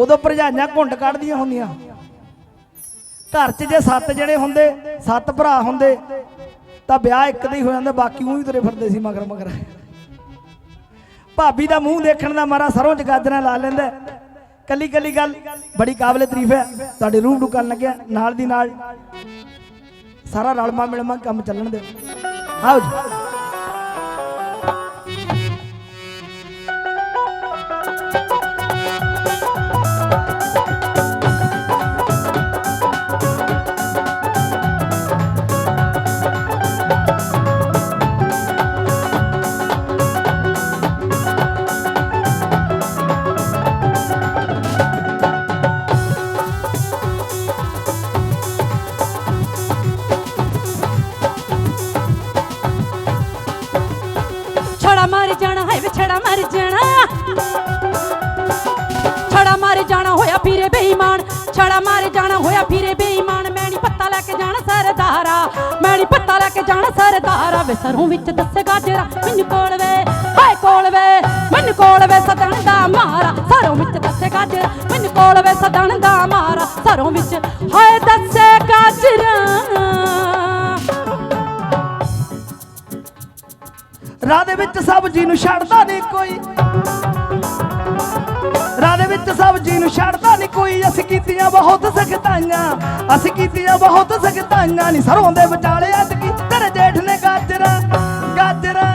ਉਦੋਂ ਭਰਜਾਈਆਂ ਘੁੰਡ ਕੱਢਦੀਆਂ ਹੁੰਦੀਆਂ। ਘਰ 'ਚ ਜੇ ਸੱਤ ਜਣੇ ਹੁੰਦੇ, ਸੱਤ ਭਰਾ ਹੁੰਦੇ, ਤਾਂ ਵਿਆਹ ਇੱਕ ਦਾ ਹੀ ਹੋ ਜਾਂਦਾ, ਬਾਕੀ ਉਹ ਵੀ ਤੁਰੇ ਫਿਰਦੇ ਸੀ ਮਗਰ ਮਗਰ। ਭਾਬੀ ਦਾ ਮੂੰਹ ਦੇਖਣ ਦਾ ਮਾਰਾ ਸਰੋਂ ਚ ਗਾਜਰਾਂ ਲਾ ਲੈਂਦਾ। ਹੈ। ਕੱਲੀ ਕੱਲੀ ਗੱਲ, ਬੜੀ ਕਾਬਲੇ ਤਾਰੀਫ ਹੈ। ਤੁਹਾਡੇ ਰੂਹ ਡੁਕਣ ਲੱਗਿਆ, ਨਾਲ ਦੀ ਨਾਲ ਸਾਰਾ ਰਲਮਾ ਮਿਲਮਾ ਕੰਮ ਚੱਲਣ ਦੇ। ਆਓ ਜੀ। ਮਾਰ ਜਾਣਾ ਹੋਇਆ ਫਿਰੇ ਬੇਈਮਾਨ, ਛੜਾ ਮਾਰ ਜਾਣਾ ਹੋਇਆ ਫਿਰੇ ਬੇਈਮਾਨ। ਮੈਂ ਨਹੀਂ ਪੱਤਾ ਲੈ ਕੇ ਜਾਣਾ ਸਰਦਾਰਾ, ਮੈਂ ਨਹੀਂ ਪੱਤਾ ਲੈ ਕੇ ਜਾਣਾ ਸਰਦਾਰਾ। ਵੇ ਸਰੋਂ ਵਿੱਚ ਦੱਸੇਗਾ ਜਰਾ ਮੈਨੂੰ ਕੋਲ ਵੇ, ਹਾਏ ਕੋਲ ਵੇ, ਮੈਨੂੰ ਕੋਲ ਵੇ ਸਦਣ ਦਾ ਮਾਰਾ। ਸਰੋਂ ਵਿੱਚ ਦੱਸੇਗਾ ਜਰਾ ਮੈਨੂੰ ਕੋਲ ਵੇ ਸਦਣ ਦਾ ਮਾਰਾ। ਸਰੋਂ ਵਿੱਚ, ਹਾਏ ਦੱਸੇਗਾ ਜਰਾ ਰਾਹ ਦੇ ਵਿੱਚ ਸਬਜ਼ੀ ਨੂੰ ਛੱਡਦਾ ਨਹੀਂ ਕੋਈ। ਰਾਹ ਦੇ ਵਿੱਚ ਸਬਜ਼ੀ ਨੂੰ ਛੱਡਦਾ ਨਹੀਂ ਕੋਈ। ਅਸੀਂ ਕੀਤੀਆਂ ਬਹੁਤ ਸਖਤਾਈਆਂ। ਅਸੀਂ ਕੀਤੀਆਂ ਬਹੁਤ ਸਖਤਾਈਆਂ ਨਹੀਂ ਸਰੋਂ ਦੇ ਵਿਚਾਲੇ ਕੀ? ਤੇਰੇ ਜੇਠ ਨੇ ਗਾਜਰਾਂ ਗਾਜਰਾਂ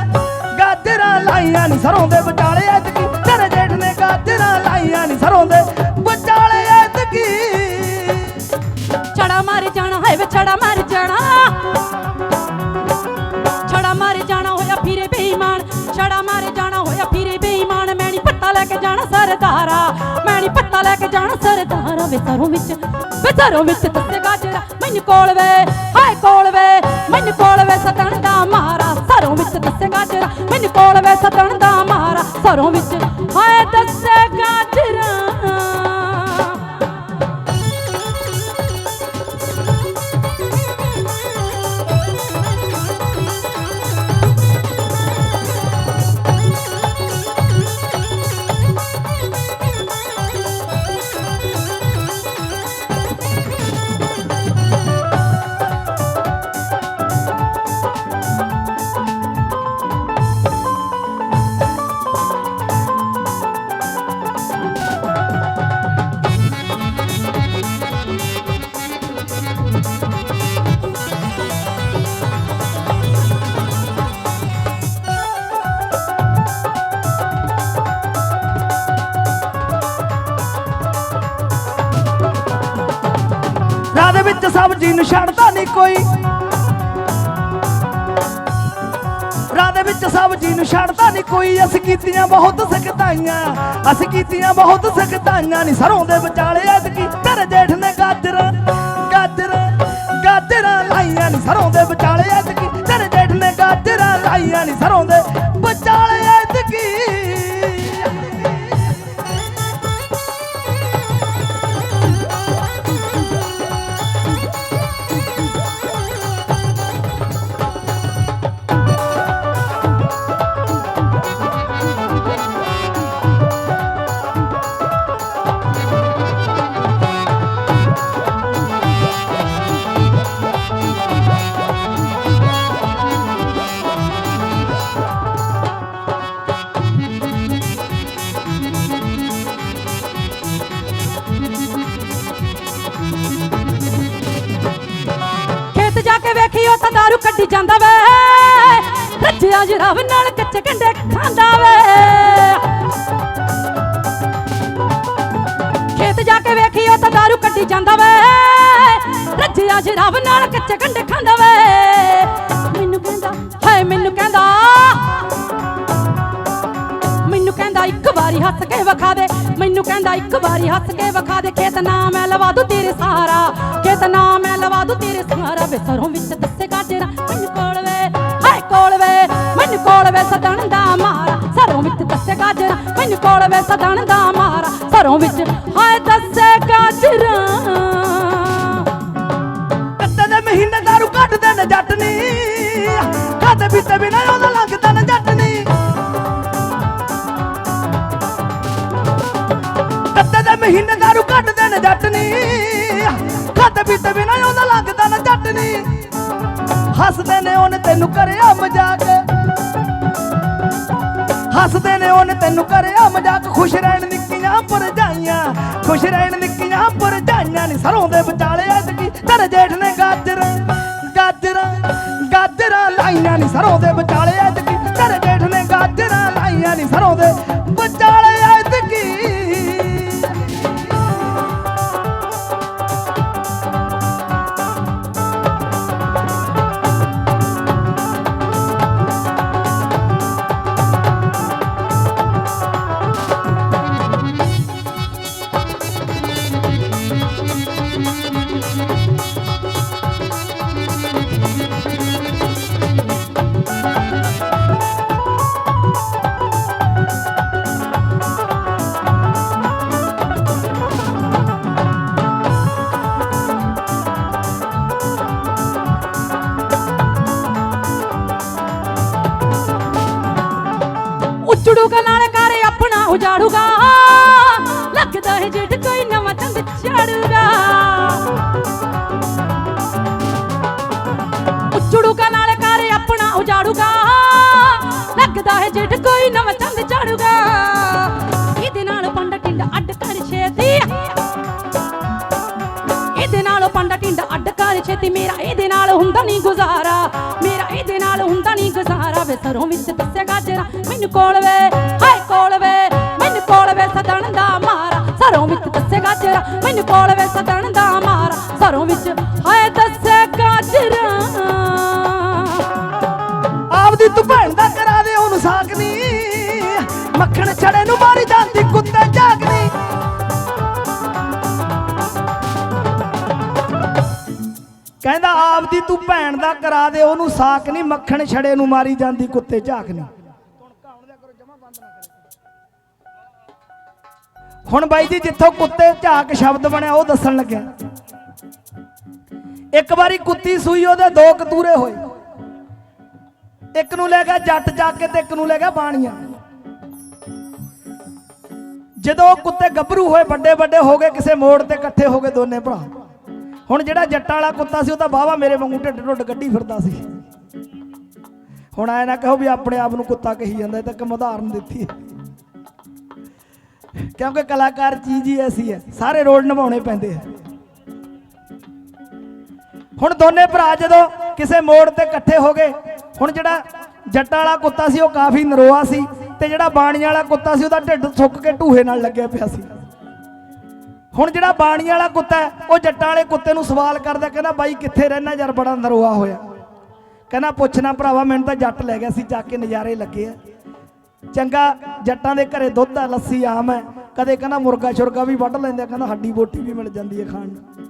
ਗਾਜਰਾਂ ਲਾਈਆਂ ਨਹੀਂ ਸਰੋਂ ਦੇ ਵਿਚਾਲੇ ਅਟਕੀ ਤੇਰੇ ਜੇਠ ਨੇ ਗਾਜਰਾਂ ਲਾਈਆਂ ਨਹੀਂ ਸਰੋਂ ਦੇ ਸਰਦਾਰਾ ਮੈਂ ਨਹੀਂ ਪੱਤਾ ਲੈ ਕੇ ਜਾਣਾ ਸਰਦਾਰਾ ਵੇ ਸਰੋਂ ਵਿੱਚ। ਵੇ ਸਰੋਂ ਵਿੱਚ ਦੱਸੇ ਗਾਜਰਾ ਮੈਨੂੰ ਕੋਲ ਵੇ। ਹਾਏ ਕੋਲ ਵੇ, ਮੈਨੂੰ ਕੋਲ ਵੇ ਸਤਣ ਦਾ ਮਾਰਾ ਸਰੋਂ ਵਿੱਚ ਦੱਸੇ ਗਾਜਰਾ ਮੈਨੂੰ ਕੋਲ ਵੇ ਸਤਣ ਦਾ ਮਾਰਾ ਸਰੋਂ ਵਿੱਚ। ਹਾਏ ਦੱਸੇ ਗਾਜਰਾ ਵਿੱਚ ਸਬਜ਼ੀ ਨੂੰ ਛੱਡਦਾ ਨਹੀਂ ਕੋਈ। ਰਾਹ ਦੇ ਵਿੱਚ ਸਬਜ਼ੀ ਨੂੰ ਛੱਡਦਾ ਨਹੀਂ ਕੋਈ। ਅਸੀਂ ਕੀਤੀਆਂ ਬਹੁਤ ਸਖਤਾਈਆਂ। ਅਸੀਂ ਕੀਤੀਆਂ ਬਹੁਤ ਸਖਤਾਈਆਂ ਨਹੀਂ। ਸਰੋਂ ਦੇ ਵਿਚਾਲੇ ਐਤਕੀ ਤੇਰੇ ਜੇਠ ਨੇ ਗਾਜਰਾਂ ਗਾਜਰਾਂ ਗਾਜਰਾਂ ਲਾਈਆਂ ਨਹੀਂ। ਸਰੋਂ ਦੇ ਵਿਚਾਲੇ ਐਤਕੀ ਤੇਰੇ ਜੇਠ ਨੇ ਗਾਜਰਾਂ ਲਾਈਆਂ ਨਹੀਂ। ਸਰੋਂ ਦੇ ਵਿਚਾਲੇ ਐਤਕੀ ਵੇਖੀ ਉਹ ਤਾਂ ਦਾਰੂ ਕੱਢੀ ਜਾਂਦਾ ਵੇ। ਰੱਜਿਆ ਜਰਾਵ ਨਾਲ ਕੱਚੇ ਕੰਡੇ ਖਾਂਦਾ ਵੇ। ਖੇਤ ਜਾ ਕੇ ਵੇਖੀ ਉਹ ਤਾਂ ਦਾਰੂ ਕੱਢੀ ਜਾਂਦਾ ਵੇ। ਰੱਜਿਆ ਜਰਾਵ ਨਾਲ ਕੱਚੇ ਕੰਡੇ ਖਾਂਦਾ ਵੇ। ਮੈਨੂੰ ਕਹਿੰਦਾ, ਹਾਏ, ਮੈਨੂੰ ਕਹਿੰਦਾ। ਮੈਨੂੰ ਕਹਿੰਦਾ, ਇੱਕ ਵਾਰੀ ਹੱਥ ਕੇ ਵਿਖਾ ਦੇ। ਮੈਨੂੰ ਕਹਿੰਦਾ, ਇੱਕ ਵਾਰੀ ਹੱਸ ਕੇ ਵਿਖਾ ਦੇ ਖੇਤ ਨਾ ਮੈਂ ਲਵਾ ਦੂ ਤੇਰੇ ਸਾਰਾ ਖੇਤ ਨਾ ਮੈਂ ਲਵਾ ਦੂ ਤੇਰੇ ਸਾਰਾ ਵੇ ਸਰੋਂ ਵਿੱਚ ਦੱਸੇ ਗਾਜਰਾ, ਮੈਨੂੰ ਕੋਲ ਵੇ, ਹਾਏ ਕੋਲ ਵੇ, ਮੈਨੂੰ ਕੋਲ ਵੇ ਸਦਣ ਦਾ ਮਾਰਾ। ਸਰੋਂ ਵਿੱਚ ਦੱਸੇ ਗਾਜਰਾ, ਮੈਨੂੰ ਕੋਲ ਵੇ ਸਦਣ ਦਾ ਮਾਰਾ। ਸਰੋਂ ਵਿੱਚ, ਹਾਏ ਦੱਸੇ ਗਾਜਰਾ। ਕੱਤੇ ਦੇ ਮਹੀਨੇ ਦਾਰੂ ਕੱਢਦੇ ਨੇ ਜੱਟ ਨੀ। ਖਾਦੇ ਪੀਤੇ ਬਿਨਾ ਨੀ ਦਾਰੂ ਕੱਢਦੇ ਨੇ ਜੱਟ ਨੀ ਖਾਤੇ ਪੀਤੇ ਬਿਨਾ ਉਹਦਾ ਲੱਗਦਾ ਨਾ ਜੱਟ ਨੀ ਹੱਸਦੇ ਨੇ ਉਹਨੇ ਤੈਨੂੰ ਕਰਿਆ ਮਜ਼ਾਕ। ਹੱਸਦੇ ਨੇ ਉਹਨੇ ਤੈਨੂੰ ਕਰਿਆ ਮਜ਼ਾਕ। ਖੁਸ਼ ਰਹਿਣ ਨਿੱਕੀਆਂ ਪਰਜਾਈਆਂ ਖੁਸ਼ ਰਹਿਣ ਨਿੱਕੀਆਂ ਪਰਜਾਈਆਂ ਨੀ ਸਰੋਂ ਦੇ ਵਿਚਾਲੇ ਐਤਕੀ ਤੇਰੇ ਜੇਠ ਨੇ ਗਾਜਰ, ਗਾਜਰਾਂ ਗਾਜਰਾਂ ਲਾਈਆਂ ਨੀ ਸਰੋਂ ਦੇ ਵਿਚਾਲੇ ਐਤਕੀ ਤੇਰੇ ਜੇਠ ਨੇ ਗਾਜਰਾਂ ਲਾਈਆਂ ਨੀ ਸਰੋਂ ਦੇ ਵਿਚਾਲੇ ਐਤਕੀ ਨਾਲ ਕਰ ਆਪਣਾ ਉਜਾੜੂਗਾ। ਲੱਗਦਾ ਹੈ ਜਿੱਡ ਕੋਈ ਨਵਾਂ ਚੰਦ ਚੜੂਗਾ ਉਜੜੂਗਾ ਨਾਲ ਕਰ ਆਪਣਾ ਉਜਾੜੂਗਾ। ਲੱਗਦਾ ਹੈ ਜਿੱਡ ਕੋਈ ਨਵਾਂ ਚੰਦ ਚੜੂਗਾ ਇਹਦੇ ਨਾਲ ਪੰਡਾ ਟਿੰਡ ਅੱਡ ਕਰ ਛੇਤੀ। ਇਹਦੇ ਨਾਲ ਪੰਡਾ ਟਿੰਡ ਅੱਡ ਕਰ ਛੇਤੀ। ਮੇਰਾ ਇਹਦੇ ਨਾਲ ਹੁੰਦਾ ਨਹੀਂ ਗੁਜ਼ਾਰਾ। ਸਰੋਂ ਵਿੱਚ ਦੱਸਿਆ ਗਾਜਰਾ ਮੈਨੂੰ ਕੋਲ ਵੇ, ਹਾਏ ਕੋਲ ਵੇ, ਮੈਨੂੰ ਕੋਲ ਵੇ ਸਦਣ ਦਾ ਮਾਰਾ। ਸਰੋਂ ਵਿੱਚ ਦੱਸਿਆ ਗਾਜਰਾ ਮੈਨੂੰ ਕੋਲ ਵੇ ਸਦਣ ਦਾ ਮਾਰਾ। ਆਪਦੀ ਤੂੰ ਭੈਣ ਦਾ ਕਰਾ ਦੇ, ਉਹਨੂੰ ਸਾਕ ਨਹੀਂ, ਮੱਖਣ ਛੜੇ ਨੂੰ ਮਾਰੀ ਜਾਂਦੀ, ਕੁੱਤੇ ਝਾਕਨੀ ਹੁਣ ਬਾਈ ਜੀ, ਜਿੱਥੋਂ ਕੁੱਤੇ ਝਾਕ ਸ਼ਬਦ ਬਣਿਆ, ਉਹ ਦੱਸਣ ਲੱਗਿਆ। ਇੱਕ ਵਾਰੀ ਕੁੱਤੀ ਸੂਈ, ਉਹਦੇ ਦੋ ਕਤੂਰੇ ਹੋਏ। ਇੱਕ ਨੂੰ ਲੈ ਗਿਆ ਜੱਟ ਚੱਕ ਕੇ ਤੇ ਇੱਕ ਨੂੰ ਲੈ ਗਿਆ ਬਾਣੀਆਂ। ਜਦੋਂ ਉਹ ਕੁੱਤੇ ਗੱਭਰੂ ਹੋਏ ਵੱਡੇ ਵੱਡੇ ਹੋ ਗਏ, ਕਿਸੇ ਮੋੜ ਤੇ ਇਕੱਠੇ ਹੋ ਗਏ ਦੋਨੇ ਭਰਾ। ਹੁਣ ਜਿਹੜਾ ਜੱਟਾਂ ਵਾਲਾ ਕੁੱਤਾ ਸੀ, ਉਹ ਤਾਂ ਬਾਵਾ ਮੇਰੇ ਵਾਂਗੂ ਢਿੱਡ ਢੁੱਡ ਗੱਡੀ ਫਿਰਦਾ ਸੀ। ਹੁਣ ਆਇਆ ਨਾ ਕਹੋ ਵੀ ਆਪਣੇ ਆਪ ਨੂੰ ਕੁੱਤਾ ਕਹੀ ਜਾਂਦਾ, ਇਹ ਤਾਂ ਇੱਕ ਉਦਾਹਰਨ ਦਿੱਤੀ ਕਿਉਂਕਿ ਕਲਾਕਾਰ ਚੀਜ਼ ਹੀ ਐਸੀ ਹੈ, ਸਾਰੇ ਰੋਲ ਨਿਭਾਉਣੇ ਪੈਂਦੇ ਆ। ਹੁਣ ਦੋਨੇ ਭਰਾ ਜਦੋਂ ਕਿਸੇ ਮੋੜ ਤੇ ਇਕੱਠੇ ਹੋ ਗਏ, ਹੁਣ ਜਿਹੜਾ ਜੱਟਾਂ ਵਾਲਾ ਕੁੱਤਾ ਸੀ, ਉਹ ਕਾਫੀ ਨਰੋਆ ਸੀ ਤੇ ਜਿਹੜਾ ਬਾਣੀਆਂ ਵਾਲਾ ਕੁੱਤਾ ਸੀ, ਉਹਦਾ ਢਿੱਡ ਸੁੱਕ ਕੇ ਢੂਹੇ ਨਾਲ ਲੱਗਿਆ ਪਿਆ ਸੀ। ਹੁਣ ਜਿਹੜਾ ਬਾਣੀ ਵਾਲਾ ਕੁੱਤਾ ਉਹ ਜੱਟਾਂ ਵਾਲੇ ਕੁੱਤੇ ਨੂੰ ਸਵਾਲ ਕਰਦਾ ਕਹਿੰਦਾ ਬਾਈ ਕਿੱਥੇ ਰਹਿਣਾ ਯਾਰ? ਬੜਾ ਨਰੋਆ ਹੋਇਆ। ਕਹਿੰਦਾ ਪੁੱਛਣਾ ਭਰਾਵਾ ਮੈਨੂੰ ਤਾਂ ਜੱਟ ਲੈ ਗਿਆ ਸੀ ਜਾ ਕੇ ਨਜ਼ਾਰੇ ਲੱਗੇ ਆ। ਚੰਗਾ ਜੱਟਾਂ ਦੇ ਘਰੇ ਦੁੱਧ ਆ ਲੱਸੀ ਆਮ ਹੈ। ਕਦੇ ਕਹਿੰਦਾ ਮੁਰਗਾ ਛੁਰਗਾ ਵੀ ਵੱਢ ਲੈਂਦੇ ਆ, ਕਹਿੰਦਾ ਹੱਡੀ ਬੋਟੀ ਵੀ ਮਿਲ ਜਾਂਦੀ ਹੈ ਖਾਣ ਨੂੰ।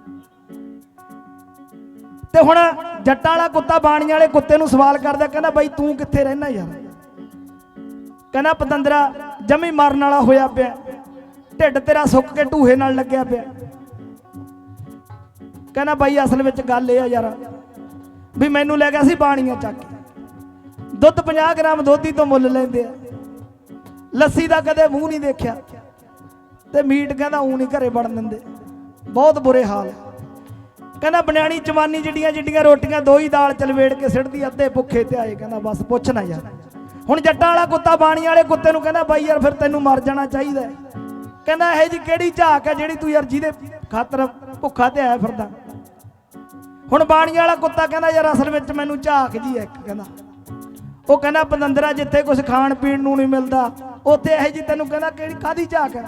ਤੇ ਹੁਣ ਜੱਟਾਂ ਵਾਲਾ ਕੁੱਤਾ ਬਾਣੀ ਵਾਲੇ ਕੁੱਤੇ ਨੂੰ ਸਵਾਲ ਕਰਦਾ ਕਹਿੰਦਾ ਬਾਈ ਤੂੰ ਕਿੱਥੇ ਰਹਿਣਾ ਯਾਰ? ਕਹਿੰਦਾ ਪਤੰਦਰਾ ਜਮੀ ਮਰਨ ਵਾਲਾ ਹੋਇਆ ਪਿਆ। ਢਿੱਡ ਤੇਰਾ ਸੁੱਕ ਕੇ ਢੂਹੇ ਨਾਲ ਲੱਗਿਆ ਪਿਆ। ਕਹਿੰਦਾ ਬਾਈ, ਅਸਲ ਵਿੱਚ ਗੱਲ ਇਹ ਆ ਯਾਰ ਵੀ ਮੈਨੂੰ ਲੈ ਗਿਆ ਸੀ ਬਾਣੀਆਂ ਚੱਕ ਕੇ। ਦੁੱਧ 50 ਗ੍ਰਾਮ ਦੋਧੀ ਤੋਂ ਮੁੱਲ ਲੈਂਦੇ ਆ। ਲੱਸੀ ਦਾ ਕਦੇ ਮੂੰਹ ਨਹੀਂ ਦੇਖਿਆ। ਤੇ ਮੀਟ ਕਹਿੰਦਾ ਊ ਨਹੀਂ ਘਰੇ ਵੜਨ ਦਿੰਦੇ। ਬਹੁਤ ਬੁਰੇ ਹਾਲ ਕਹਿੰਦਾ ਬਨਿਆਣੀ ਜਵਾਨੀ ਜਿਹੜੀਆਂ ਜਿੱਡੀਆਂ ਰੋਟੀਆਂ ਦੋ ਦਾਲ ਚਲਵੇੜ ਕੇ ਸਿੱਟਦੀ, ਅੱਧੇ ਭੁੱਖੇ ਤੇ ਆਏ। ਕਹਿੰਦਾ ਬਸ ਪੁੱਛ ਨਾ ਯਾਰ। ਹੁਣ ਜੱਟਾਂ ਵਾਲਾ ਕੁੱਤਾ ਬਾਣੀ ਵਾਲੇ ਕੁੱਤੇ ਨੂੰ ਕਹਿੰਦਾ ਬਾਈ ਯਾਰ, ਫਿਰ ਤੈਨੂੰ ਮਰ ਜਾਣਾ ਚਾਹੀਦਾ। ਕਹਿੰਦਾ ਇਹ ਜੀ ਕਿਹੜੀ ਝਾਕ ਹੈ ਜਿਹੜੀ ਤੂੰ ਯਾਰ ਜਿਹਦੇ ਖਾਤਰ ਭੁੱਖਾ ਤੇ ਆਇਆ ਫਿਰਦਾ? ਹੁਣ ਬਾਣੀ ਵਾਲਾ ਕੁੱਤਾ ਕਹਿੰਦਾ ਯਾਰ ਅਸਲ ਵਿੱਚ ਮੈਨੂੰ ਝਾਕ ਜੀ ਹੈ ਇੱਕ ਕਹਿੰਦਾ। ਉਹ ਕਹਿੰਦਾ, ਪਤੰਦਰਾ, ਜਿੱਥੇ ਕੁਝ ਖਾਣ ਪੀਣ ਨੂੰ ਨਹੀਂ ਮਿਲਦਾ, ਉੱਥੇ ਇਹ ਜੀ ਤੈਨੂੰ ਕਹਿੰਦਾ ਕਿਹੜੀ ਕਾਦੀ ਝਾਕ ਹੈ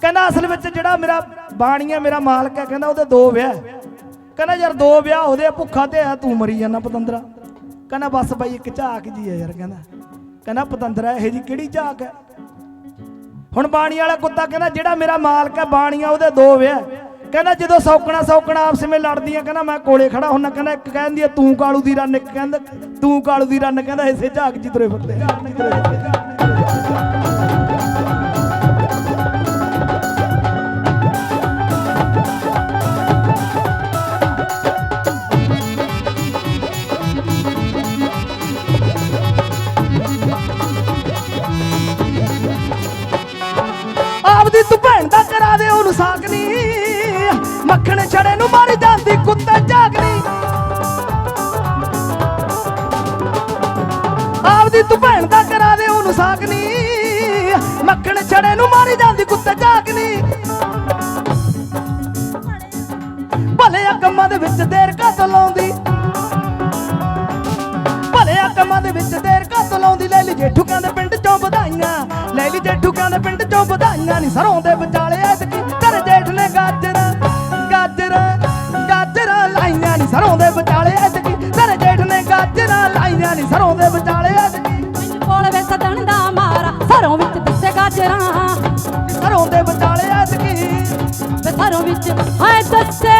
ਕਹਿੰਦਾ, ਅਸਲ ਵਿੱਚ ਜਿਹੜਾ ਮੇਰਾ ਬਾਣੀ ਹੈ ਮੇਰਾ ਮਾਲਕ ਹੈ ਕਹਿੰਦਾ, ਉਹਦੇ ਦੋ ਵਿਆਹ ਕਹਿੰਦਾ, ਯਾਰ ਦੋ ਵਿਆਹ ਉਹਦੇ ਭੁੱਖਾ ਤੇ ਆ ਤੂੰ ਮਰੀ ਜਾਂਦਾ ਪਤੰਦਰਾ। ਕਹਿੰਦਾ, ਬਸ ਬਾਈ, ਇੱਕ ਝਾਕ ਜੀ ਹੈ ਯਾਰ, ਕਹਿੰਦਾ। ਕਹਿੰਦਾ, ਪਤੰਦਰਾ, ਇਹ ਜੀ ਕਿਹੜੀ ਝਾਕ ਹੈ ਹੁਣ ਬਾਣੀ ਵਾਲਾ ਕੁੱਤਾ ਕਹਿੰਦਾ, ਜਿਹੜਾ ਮੇਰਾ ਮਾਲਕ ਹੈ, ਬਾਣੀਆਂ ਉਹਦੇ ਦੋ ਵਿਆਹ ਕਹਿੰਦਾ, ਜਦੋਂ ਸੌਕਣਾ ਸੌਕਣਾ ਆਪਸ ਵਿੱਚ ਲੜਦੀਆਂ, ਕਹਿੰਦਾ, ਮੈਂ ਕੋਲੇ ਖੜਾ ਹੁੰਨਾ, ਕਹਿੰਦਾ, ਇੱਕ ਕਹਿੰਦੀ ਹੈ, ਤੂੰ ਕਾਲੂ ਦੀ ਰੰਨ ਇੱਕ ਕਹਿੰਦਾ, ਤੂੰ ਕਾਲੂ ਦੀ ਰੰਨ ਕਹਿੰਦਾ, ਇਸੇ ਝਾਕ ਜੀ ਤੁਰੇ ਫਿਰਦੇ। ਆਪਦੀ ਤੂੰ ਭੈਣ ਦਾ ਕਰਾ ਦੇ, ਉਹਨੂੰ ਮੱਖਣ ਛੜੇ ਨੂੰ ਮਾਰੀ ਜਾਂਦੀ, ਕੁੱਤੇ ਜਾਗਨੀ ਆਪਦੀ ਤੂੰ ਭੈਣ ਦਾ ਕਰਾ ਦੇ, ਉਹਨੂੰ ਸਾਕਨੀ ਮੱਖਣ ਛੜੇ ਨੂੰ ਮਾਰੀ ਜਾਂਦੀ, ਕੁੱਤੇ ਜਾਗਨੀ ਭਲੇ ਕੰਮਾਂ ਦੇ ਵਿੱਚ ਦੇਰ ਕਾ ਲਾਉਂਦੀ। ਭਲੇ ਕੰਮਾਂ ਦੇ ਵਿੱਚ ਦੇਰ ਕਾ ਲਾਉਂਦੀ। ਲੈ ਲਈ ਜੇਠੂ ਕਹਿੰਦੇ, ਪਿੰਡ ਚੋਂ ਵਧਾਈਆਂ। ਲੈ ਲਈ ਜੇਠੂ ਕਹਿੰਦੇ ਪਿੰਡ ਚੋਂ ਵਧਾਈਆਂ ਨਹੀਂ ਸਰੋਂ ਦੇ ਵਿਚਾਲੇ ਐਤਕੀ। ਤੇਰੇ ਜੇਠ ਨੇ ਗਾਜਰਾਂ ਗਾਜਰਾਂ ਗਾਜਰਾਂ ਲਾਈਆਂ ਨਹੀਂ ਸਰੋਂ ਦੇ ਵਿਚਾਲੇ ਐਤਕੀ। ਤੇਰੇ ਜੇਠ ਨੇ ਗਾਜਰਾਂ ਲਾਈਆਂ ਨਹੀਂ ਸਰੋਂ ਦੇ ਵਿਚਾਲੇ ਐਤਕੀ। ਕੋਲ ਵੇ ਸਦਣ ਦਾ ਮਾਰਾ ਸਰੋਂ ਵਿੱਚ ਦੱਸੇ ਗਾਜਰਾਂ। ਸਰੋਂ ਦੇ ਵਿਚਾਲੇ ਐਤਕੀ। ਸਰੋਂ ਵਿੱਚ ਹਾਏ ਦੱਸੇ